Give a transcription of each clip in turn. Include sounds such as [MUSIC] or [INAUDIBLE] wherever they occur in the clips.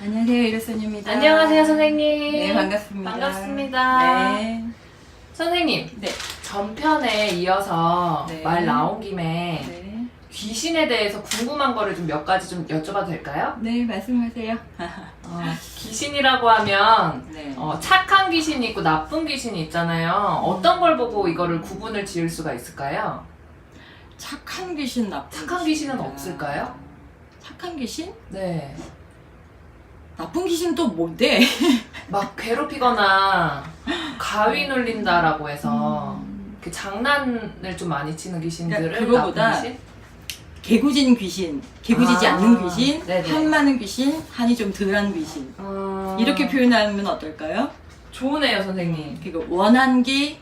안녕하세요, 이르선입니다. 안녕하세요, 선생님. 네, 반갑습니다. 반갑습니다. 네. 선생님, 네. 전편에 이어서 네. 말 나온 김에 네. 귀신에 대해서 궁금한 거를 좀 몇 가지 좀 여쭤봐도 될까요? 네, 말씀하세요. 어, 귀신이라고 하면 네. 어, 착한 귀신이 있고 나쁜 귀신이 있잖아요. 어떤 걸 보고 이거를 구분을 지을 수가 있을까요? 착한 귀신, 나쁜 착한 귀신은 없을까요? 착한 귀신? 네. 나쁜 귀신 또 뭔데? [LAUGHS] 막 괴롭히거나 가위 눌린다라고 해서 음, 그 장난을 좀 많이 치는 귀신들을 그러니까 그거보다 나쁜 귀신? 개구진 귀신, 개구지지 아, 않는 귀신, 네네. 한 많은 귀신, 한이 좀 덜한 귀신. 어, 이렇게 표현하면 어떨까요? 좋으네요 선생님 그리고 원한기라고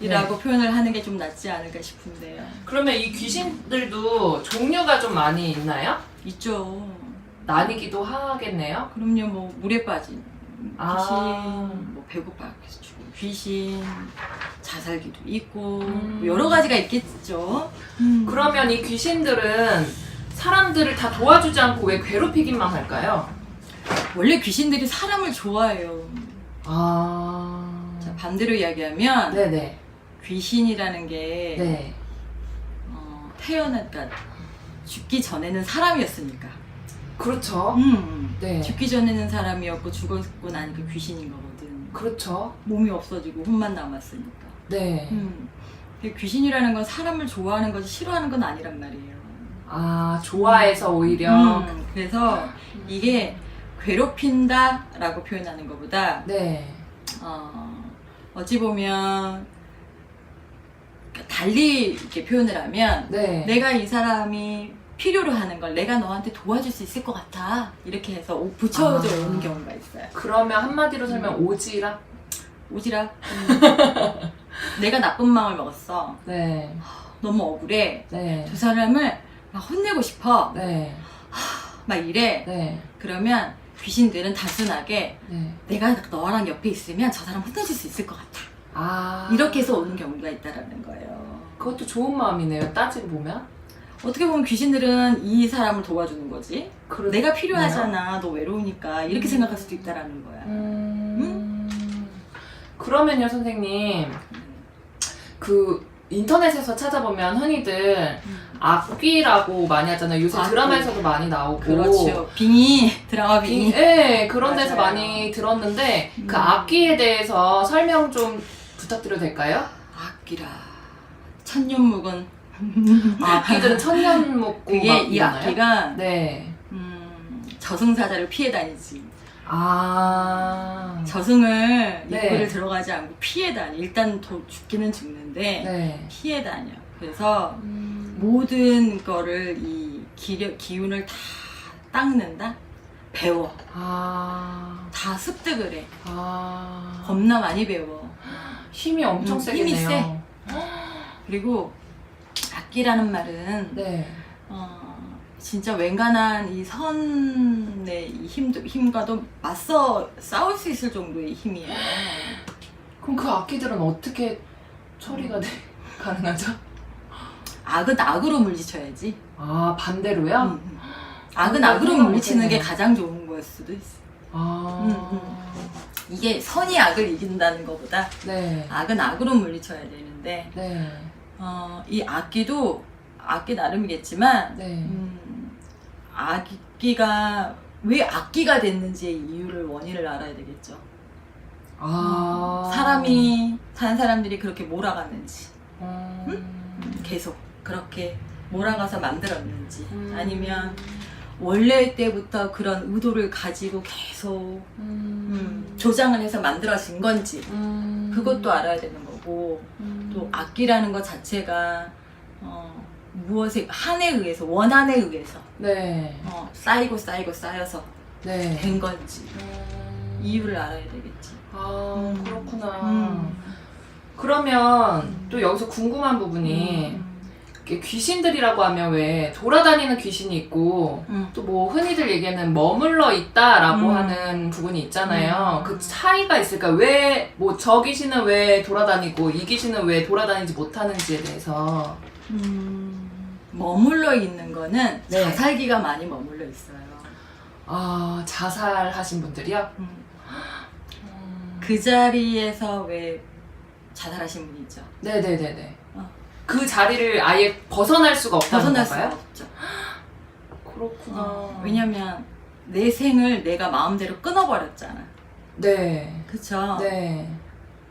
네. 표현을 하는 게 좀 낫지 않을까 싶은데요. 그러면 이 귀신들도 종류가 좀 많이 있나요? 있죠. 나뉘기도 하겠네요 그럼요, 뭐 물에 빠진 귀신, 아. 뭐 배고파 죽은 귀신, 자살기도 있고 음. 뭐 여러 가지가 있겠죠. 음. 그러면 이 귀신들은 사람들을 다 도와주지 않고 왜 괴롭히기만 할까요? 원래 귀신들이 사람을 좋아해요. 아... 자, 반대로 이야기하면 네네 귀신이라는 게 네. 어, 그러니까 죽기 전에는 사람이었으니까. 그렇죠 음. 네 죽기 전에는 사람이었고 죽었고 나니까 귀신인 거거든. 그렇죠 몸이 없어지고 혼만 남았으니까. 네 음. 귀신이라는 건 사람을 좋아하는 거지 싫어하는 건 아니란 말이에요. 아 좋아해서 오히려 음, 그래서 이게 괴롭힌다라고 표현하는 것보다 네 어, 어찌 보면 달리 이렇게 표현을 하면 네. 내가 이 사람이 필요로 하는 걸 내가 너한테 도와줄 수 있을 것 같아 이렇게 해서 오- 붙여져 아. 오는 경우가 있어요. 그러면 한마디로 설명 오지랖? 오지랖. [LAUGHS] 내가 나쁜 마음을 먹었어. 네. 너무 억울해. 네. 두 사람을 막 혼내고 싶어. 네. 막 이래. 네. 그러면 귀신들은 단순하게 네. 내가 너랑 옆에 있으면 저 사람 혼내줄 수 있을 것 같아. 아. 이렇게 해서 오는 경우가 있다라는 거예요. 그것도 좋은 마음이네요. 따지고 보면. 어떻게 보면 귀신들은 이 사람을 도와주는 거지. 그러... 내가 필요하잖아. 너 외로우니까. 이렇게 음. 생각할 수도 있다라는 거야. 음. 그러면요, 선생님. 그 인터넷에서 찾아보면 흔히들 악귀라고 많이 하잖아요. 요새 악귀. 드라마에서도 많이 나오고. 그렇죠. 빙의 [LAUGHS] 드라마 비- 빙의. 예, 그런 데서 맞아요. 많이 들었는데 그 음. 악기에 대해서 설명 좀 부탁드려도 될까요? 악기라. 천년 묵은 악기들은 천년 먹고 그게 막 이 이러나요? 악기가 네. 음, 저승사자를 피해 다니지. 아. 저승을 네. 입구를 들어가지 않고 피해 다니. 일단 도, 죽기는 죽는데 네. 피해 다녀. 그래서 음. 모든 거를 이 기력, 기운을 다 닦는다? 배워. 아. 다 습득을 해. 아. 겁나 많이 배워. 힘이 엄청 음, 세겠네요. 힘이 세. 그리고 악기라는 말은 네. 어, 진짜 웬간한 이 선의 이 힘도, 힘과도 맞서 싸울 수 있을 정도의 힘이에요. 그럼 그 악기들은 어떻게 처리가 돼? [LAUGHS] 가능하죠? 악은 악으로 물리쳐야지. 아 반대로요? 음, 음. 악은 아, 악으로 물리치는 게. 가장 좋은 거일 수도 있어. 아. 음, 이게 선이 악을 이긴다는 것보다 네. 악은 악으로 물리쳐야 되는데 네. 어, 이 악기도 악기 나름이겠지만 네. 음, 악기가 왜 악기가 됐는지의 이유를 원인을 알아야 되겠죠. 아. 사람이 다른 사람들이 그렇게 몰아갔는지 음. 계속 그렇게 몰아가서 만들었는지 음. 아니면 원래 때부터 그런 의도를 가지고 계속 음, 음. 조장을 해서 만들어진 건지 음. 그것도 알아야 되는 거고 음. 또 악기라는 것 자체가 어, 무엇에 한에 의해서 원한에 의해서 네. 어, 쌓이고 쌓이고 쌓여서 네. 된 건지 음. 이유를 알아야 되겠지. 아 음. 그렇구나. 음. 그러면 또 여기서 궁금한 부분이 귀신들이라고 하면 왜 돌아다니는 귀신이 있고 음. 또 뭐 흔히들 얘기하는 머물러 있다라고 음. 하는 부분이 있잖아요. 음. 그 차이가 있을까? 왜 뭐 저 귀신은 왜 돌아다니고 이 귀신은 왜 돌아다니지 못하는지에 대해서 음, 머물러 있는 거는 네. 자살기가 많이 머물러 있어요. 아, 자살하신 분들이요? 음. 음. 그 자리에서 왜 자살하신 분이 있죠. 네네네네. 어. 그 자리를 아예 벗어날 수가 없다는 벗어날 수가 건가요? 없죠. [GASPS] 그렇구나. 어, 왜냐면 내 생을 내가 마음대로 끊어버렸잖아. 네. 그쵸? 네.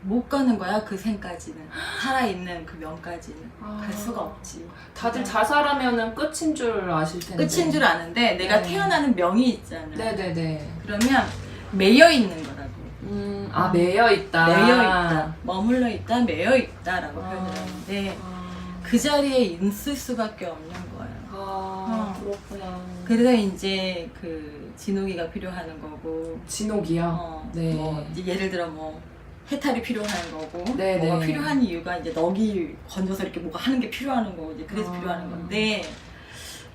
못 가는 거야 그 생까지는 살아있는 그 명까지는 아. 갈 수가 없지. 다들 자살하면은 끝인 줄 아실 텐데. 끝인 줄 아는데 내가 네. 태어나는 명이 있잖아. 네네네. 그러면 매여 있는 거라고. 음, 아, 매여 있다. 매여 있다, 머물러 있다, 매여 있다라고 아. 표현을 하는데 아, 그 자리에 있을 수밖에 없는 거예요. 아 어. 그렇구나. 그래서 이제 그 진호기가 필요하는 거고, 진옥이요? 어, 네. 뭐 이제 예를 들어 뭐 해탈이 필요한 거고, 네, 뭐가 네. 필요한 이유가 이제 넋이 건져서 이렇게 뭐가 하는 게 필요한 거고, 이제 그래서 아. 필요한 건데,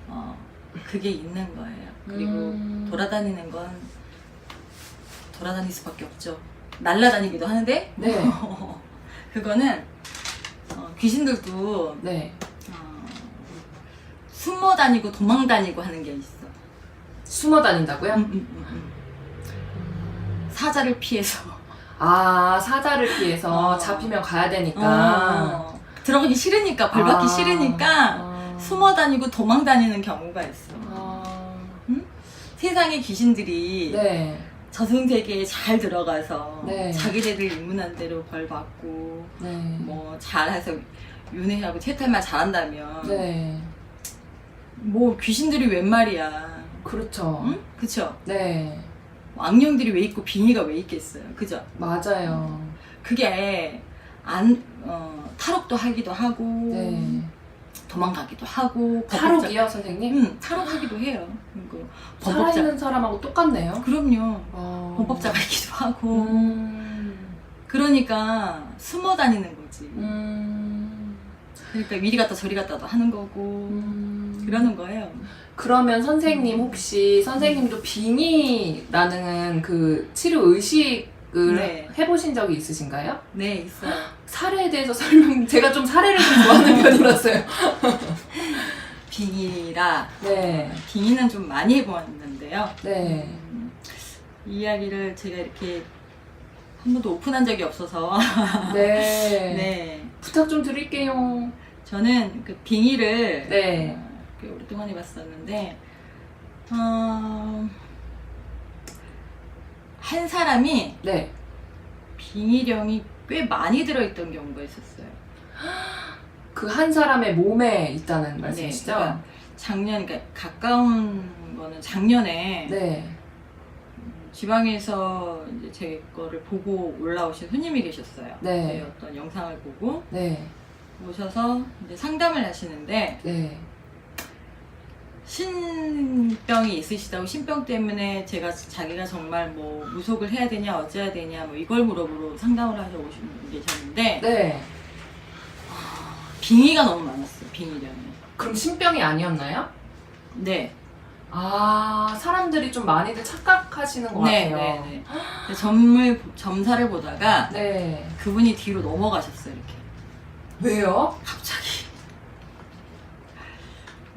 어, 그게 있는 거예요. 그리고 음. 돌아다니는 건 돌아다닐 수밖에 없죠. 날라다니기도 하는데, 네. [LAUGHS] 그거는 어, 귀신들도 네. 어, 숨어 다니고 도망 다니고 하는 게 있어. 숨어 다닌다고요? 음, 음, 음, 음. 사자를 피해서 아, 사자를 피해서 어. 잡히면 가야 되니까. 어, 들어가기 싫으니까 발 받기 아. 싫으니까 아. 숨어 다니고 도망 다니는 경우가 있어. 아. 세상의 귀신들이 네. 저승세계에 잘 들어가서 네. 자기네들 입문한 대로 벌 받고 네. 뭐 잘해서 윤회하고 채탈만 잘한다면 네. 뭐 귀신들이 웬 말이야. 그렇죠. 응? 그쵸? 네. 악령들이 왜 있고 빙의가 왜 있겠어요. 그죠? 맞아요. 그게 안 어, 탈옥도 하기도 하고 네. 도망가기도 하고 탈옥이요, 선생님? 응, 탈옥하기도 해요. 범법자 살아있는 사람하고 똑같네요. 그럼요. 어. 범법자가기도 하고 음. 그러니까 숨어 다니는 거지. 음. 그러니까 이리 갔다 저리 갔다도 하는 거고 음. 그러는 거예요. 그러면 선생님 혹시 선생님도 빙의라는 그 치료 의식 을 네. 해보신 적이 있으신가요? 네, 있어요. 사례에 대해서 설명 제가 좀 사례를 좀 좋아하는 [LAUGHS] 편이라서요. 빙의라 네, 빙의는 좀 많이 해보았는데요. 네, 음, 이 이야기를 제가 이렇게 한 번도 오픈한 적이 없어서 [LAUGHS] 네. 네 부탁 좀 드릴게요. 저는 그 빙의를 네. 어, 꽤 오랫동안 해봤었는데 어, 한 사람이 네. 빙의령이 꽤 많이 들어있던 경우가 있었어요. [GASPS] 그 한 사람의 몸에 있다는 말씀이시죠? 네, 그러니까 작년 그러니까 가까운 거는 작년에 네. 지방에서 이제 제 거를 보고 올라오신 손님이 계셨어요. 네. 제 어떤 영상을 보고 네. 오셔서 이제 상담을 하시는데 네. 신병이 있으시다고 신병 때문에 제가 자기가 정말 뭐 무속을 해야 되냐 어찌해야 되냐 뭐 이걸 물어보러 상담을 하러 오신 분이 계셨는데 네. 빙의가 너무 많았어요 빙의량이 그럼 신병이 아니었나요? 네 아, 사람들이 좀 많이들 착각하시는 것 네, 같아요. 네, 네. 점을 점사를 보다가 네. 그분이 뒤로 넘어가셨어요 이렇게 왜요? 갑자기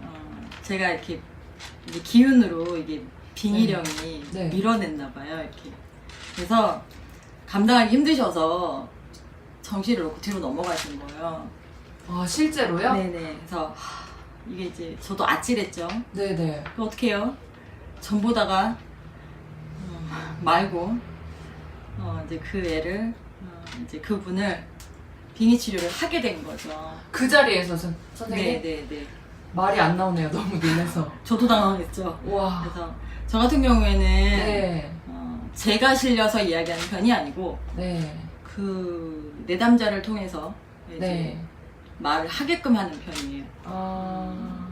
어, 제가 이렇게 이제 기운으로 이게 빙의령이 네. 밀어냈나 봐요 이렇게 그래서 감당하기 힘드셔서 정신을 놓고 뒤로 넘어가신 거예요 아, 실제로요? 네네 그래서 하, 이게 이제 저도 아찔했죠 네, 네. 그 어떻게 해요? 전 보다가 어, 말고 어, 이제 그 애를 어, 이제 그분을 빙의 치료를 하게 된 거죠. 그 자리에서 선, 선생님 네네네. 말이 안 나오네요. 너무 놀라서. 저도 당황했죠. 와. 그래서 저 같은 경우에는 네. 어, 제가 실려서 이야기하는 편이 아니고 네. 그 내담자를 통해서 이제 네. 말을 하게끔 하는 편이에요. 아.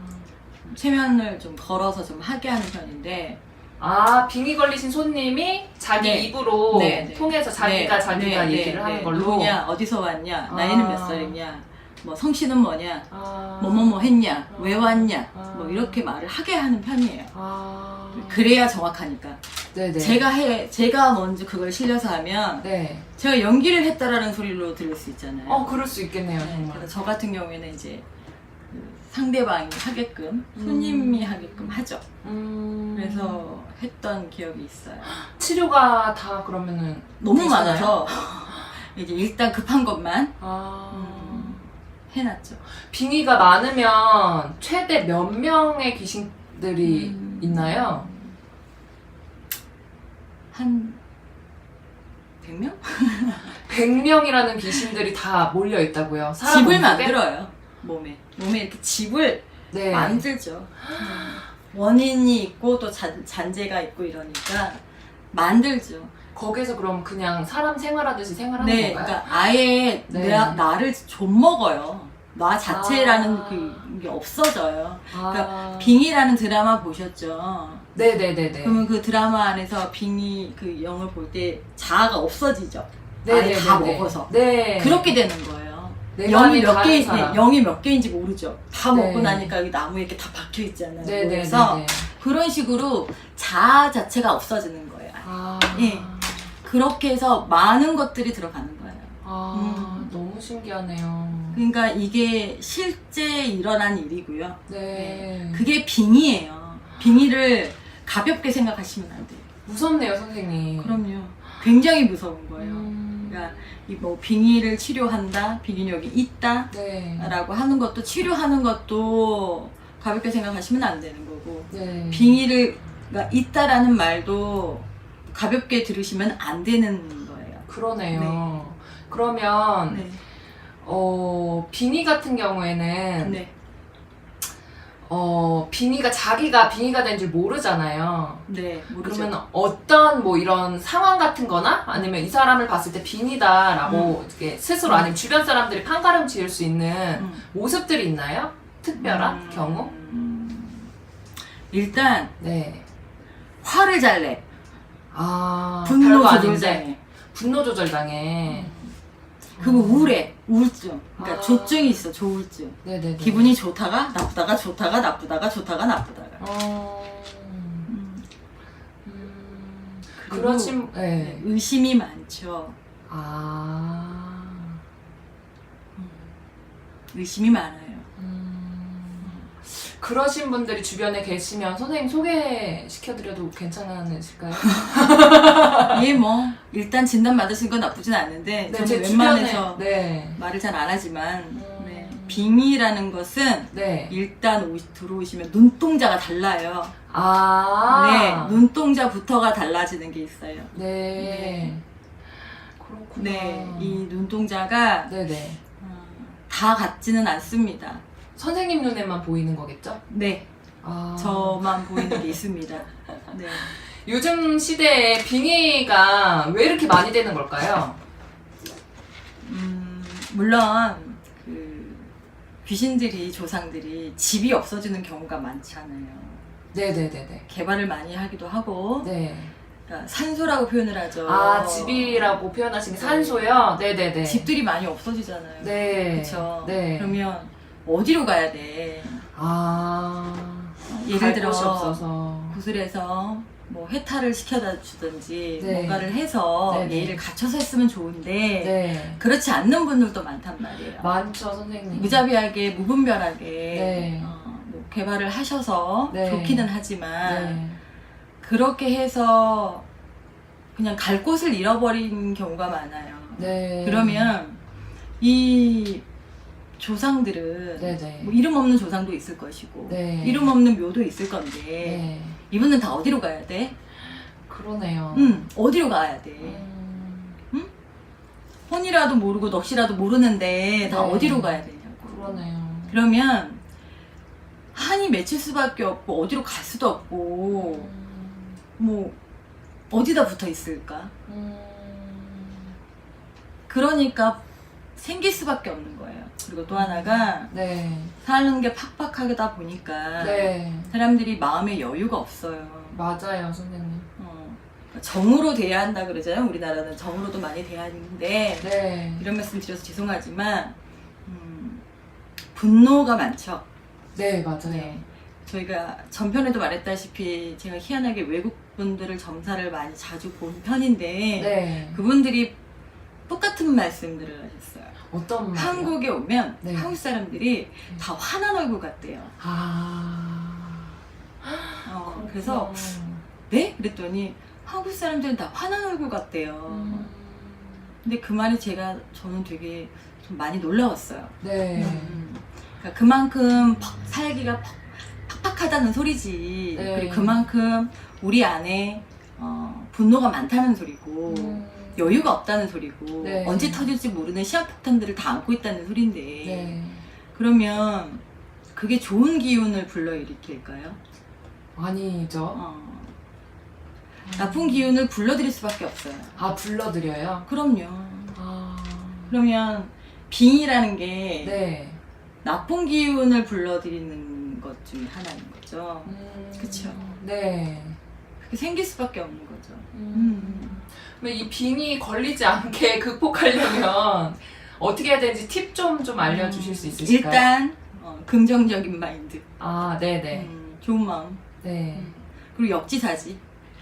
최면을 좀 걸어서 좀 하게 하는 편인데 아, 빙의 걸리신 손님이 자기 네. 입으로 네, 네. 통해서 자기가 네, 자기가 네, 얘기를 네, 하는 네. 걸로. 누구냐, 어디서 왔냐, 아. 나이는 몇 살이냐, 뭐 성씨는 뭐냐, 아. 뭐뭐뭐 했냐, 아. 왜 왔냐, 아. 뭐 이렇게 말을 하게 하는 편이에요. 아. 그래야 정확하니까. 네네. 제가 해, 제가 먼저 그걸 실려서 하면 네. 제가 연기를 했다라는 소리로 들을 수 있잖아요. 어, 그럴 수 있겠네요, 네, 정말. 그래서 저 같은 경우에는 이제 그 상대방이 하게끔 손님이 하게끔 하죠. 음. 그래서 했던 기억이 있어요. 치료가 다 그러면은 너무 되시나요? 많아서 [GASPS] 이제 일단 급한 것만 아. 음, 해놨죠. 빙의가 많으면 최대 몇 명의 귀신들이 음. 있나요? 한 100명? 100명이라는 [LAUGHS] 귀신들이 다 몰려 있다고요. 사람 집을? 만들어요. 몸에. 몸에 이렇게 집을 네. 만들죠. 원인이 있고 또 잔, 잔재가 있고 이러니까 만들죠. 거기서 그럼 그냥 사람 생활하듯이 생활하는 네, 건가요? 그러니까 아예 네. 나, 나를 좀 먹어요. 나 자체라는 아. 그게 없어져요. 아. 그러니까 빙의라는 드라마 보셨죠? 네네네네. 그러면 그 드라마 안에서 빙의 그 영을 볼 때 자아가 없어지죠. 아예 네네네네. 다 먹어서. 네. 그렇게 되는 거예요. 내가 영이 몇 다른 개, 사람. 네, 영이 몇 개인지 모르죠. 다 먹고 네. 나니까 여기 나무에 이렇게 다 박혀 있잖아요. 네네네네. 그래서 그런 식으로 자아 자체가 없어지는 거예요. 아. 예. 그렇게 해서 많은 것들이 들어가는 거예요. 아, 음. 너무 신기하네요. 그러니까 이게 실제 일어난 일이고요. 네. 그게 빙의예요. 빙의를 가볍게 생각하시면 안 돼요. 무섭네요, 선생님. 그럼요. 굉장히 무서운 거예요. 음. 그러니까 이 뭐 빙의를 치료한다, 빙의력이 있다, 네. 라고 하는 것도 치료하는 것도 가볍게 생각하시면 안 되는 거고 네. 빙의를 가 있다라는 말도 가볍게 들으시면 안 되는 거예요. 그러네요. 그러면 네. 어 빙의 같은 경우에는 네. 어 빙의가 자기가 빙의가 된 줄 모르잖아요. 네. 모르죠. 그러면 어떤 뭐 이런 상황 같은 거나 아니면 이 사람을 봤을 때 빙의다라고 이렇게 스스로 음. 아니면 주변 사람들이 판가름 지을 수 있는 음. 모습들이 있나요? 특별한 음. 경우? 일단 네. 화를 잘 내. 아, 분노 별거 조절 아닌데. 분노 조절 당해. 그리고 우울해. 우울증. 그러니까 아. 조증이 있어. 조울증. 네네네. 기분이 좋다가 나쁘다가 좋다가 나쁘다가 좋다가 나쁘다가. 어... 음. 음... 그리고 그러신 네. 네, 의심이 많죠. 아. 의심이 많아요. 음... 그러신 분들이 주변에 계시면 선생님 소개시켜드려도 괜찮으실까요? [LAUGHS] 예, 뭐 일단 진단 받으신 건 나쁘진 않은데 네, 저는 제 웬만해서 주변에 네. 말을 잘 안 하지만 음. 네, 빙의라는 것은 네. 일단 오, 들어오시면 눈동자가 달라요. 아. 네, 눈동자부터가 달라지는 게 있어요. 네. 그렇구나. 네, 이 눈동자가 네네. 어, 다 같지는 않습니다. 선생님 눈에만 보이는 거겠죠? 네, 아. 저만 보이는 게 있습니다. 네, [LAUGHS] 요즘 시대에 빙의가 왜 이렇게 많이 되는 걸까요? 음, 물론 그 귀신들이 조상들이 집이 없어지는 경우가 많잖아요. 네네네네. 개발을 많이 하기도 하고 네. 그러니까 산소라고 표현을 하죠. 아, 집이라고 표현하신 게 산소요? 네네네. 집들이 많이 없어지잖아요. 네. 그렇죠. 네. 그러면 어디로 가야 돼? 아. 예를 갈 들어 곳이 없어서. 구슬에서 뭐 해탈을 시켜다 주든지 네. 뭔가를 해서 네 네. 예의를 갖춰서 했으면 좋은데 네. 그렇지 않는 분들도 많단 말이에요. 많죠, 선생님. 무자비하게 무분별하게 네. 어, 뭐 개발을 하셔서 네. 좋기는 하지만 네. 그렇게 해서 그냥 갈 곳을 잃어버린 경우가 많아요. 네. 그러면 이 조상들은 네네. 뭐 이름 없는 조상도 있을 것이고 네. 이름 없는 묘도 있을 건데 네. 이분은 다 어디로 가야 돼? 그러네요. 응, 어디로 가야 돼? 음, 혼이라도 모르고 넋이라도 모르는데 다 네. 어디로 가야 되냐고. 그러네요. 그러면 한이 맺힐 수밖에 없고 어디로 갈 수도 없고 음, 뭐 어디다 붙어 있을까? 음, 그러니까 생길 수밖에 없는 거예요. 그리고 또 하나가 네. 사는 게 팍팍하다 보니까 네. 사람들이 마음에 여유가 없어요. 맞아요, 선생님. 어, 정으로 돼야 한다 그러잖아요. 우리나라는 정으로도 많이 돼야 하는데 네. 이런 말씀 드려서 죄송하지만 음, 분노가 많죠. 네, 맞아요. 네. 저희가 전편에도 말했다시피 제가 희한하게 외국 분들을 점사를 많이 자주 본 편인데 네. 그분들이 똑같은 말씀들을 하셨어요. 어떤 말이요? 한국에 오면 네. 한국 사람들이 다 화난 얼굴 같대요. 아. 어, 그래서 네? 그랬더니 한국 사람들은 다 화난 얼굴 같대요. 음. 근데 그 말이 제가 저는 되게 좀 많이 놀라웠어요. 네. 음. 그러니까 그만큼 퍽- 살기가 퍽, 팍팍하다는 소리지. 네. 그리고 그만큼 우리 안에 어, 분노가 많다는 소리고 음. 여유가 없다는 소리고 네. 언제 터질지 모르는 시한폭탄들을 다 안고 있다는 소린데 네. 그러면 그게 좋은 기운을 불러일으킬까요? 아니죠. 어, 나쁜 기운을 불러들일 수밖에 없어요. 아 불러드려요. 그럼요. 아. 그러면 빙이라는 게 네. 나쁜 기운을 불러들이는 것 중에 하나인 거죠. 음. 그쵸. 네. 그렇게 생길 수밖에 없는 거죠. 음. 그럼 이 빙이 걸리지 않게 [LAUGHS] 극복하려면 어떻게 해야 되는지 팁 좀 좀 알려주실 수 있으실까요? 일단 어, 긍정적인 마인드, 아 네네. 음, 좋은 마음, 네. 음. 그리고 역지사지.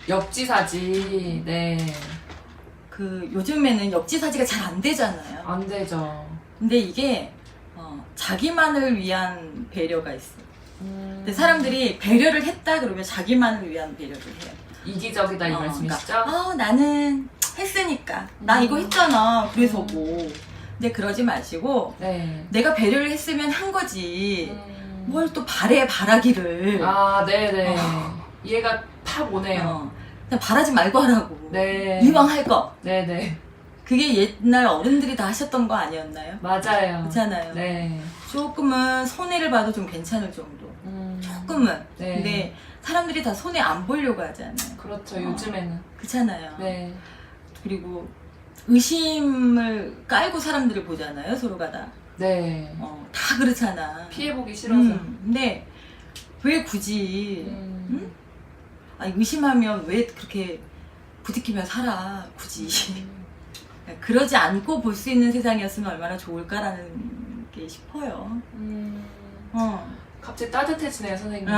역지사지. 네. 그 요즘에는 역지사지가 잘 안 되잖아요. 안 되죠. 근데 이게 어, 자기만을 위한 배려가 있어요. 음. 근데 사람들이 배려를 했다 그러면 자기만을 위한 배려를 해요. 이기적이다 이 어, 말씀이시죠? 그러니까, 어, 나는 했으니까. 나 이거 음. 했잖아. 그래서 음. 뭐. 근데 그러지 마시고 네. 내가 배려를 했으면 한 거지. 음. 뭘 또 바래 바라기를. 아 네네. 어. 이해가 팍 오네요. 어, 그냥 바라지 말고 하라고. 네. 이왕 할 거. 네네. 그게 옛날 어른들이 다 하셨던 거 아니었나요? 맞아요. 그렇잖아요. 네. 조금은 손해를 봐도 좀 괜찮을 정도. 음. 조금은. 네. 근데 사람들이 다 손해 안 보려고 하잖아요. 그렇죠. 어. 요즘에는. 그렇잖아요. 네. 그리고 의심을 깔고 사람들을 보잖아요. 서로가 다. 네. 어, 다 그렇잖아. 피해 보기 싫어서. 음, 근데 왜 굳이 음. 응? 아니, 의심하면 왜 그렇게 부딪히며 살아 굳이 [LAUGHS] 그러지 않고 볼 수 있는 세상이었으면 얼마나 좋을까라는 게 싶어요. 음. 어, 갑자기 따뜻해지네요, 선생님. [LAUGHS]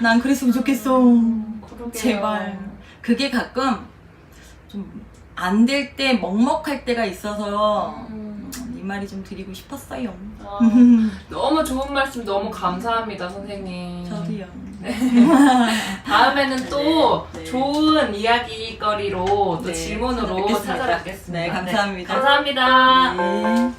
난 그랬으면 좋겠어. 음, 그러게요. 제발. 그게 가끔 좀 안 될 때 먹먹할 때가 있어서 음. 이 말이 좀 드리고 싶었어요. 아, [LAUGHS] 너무 좋은 말씀 너무 감사합니다, 선생님. 저도요. [LAUGHS] 다음에는 또 네, 네. 좋은 이야기거리로 또 네, 질문으로 찾아뵙겠습니다. 찾아뵙겠습니다. 네, 감사합니다. 감사합니다. 네.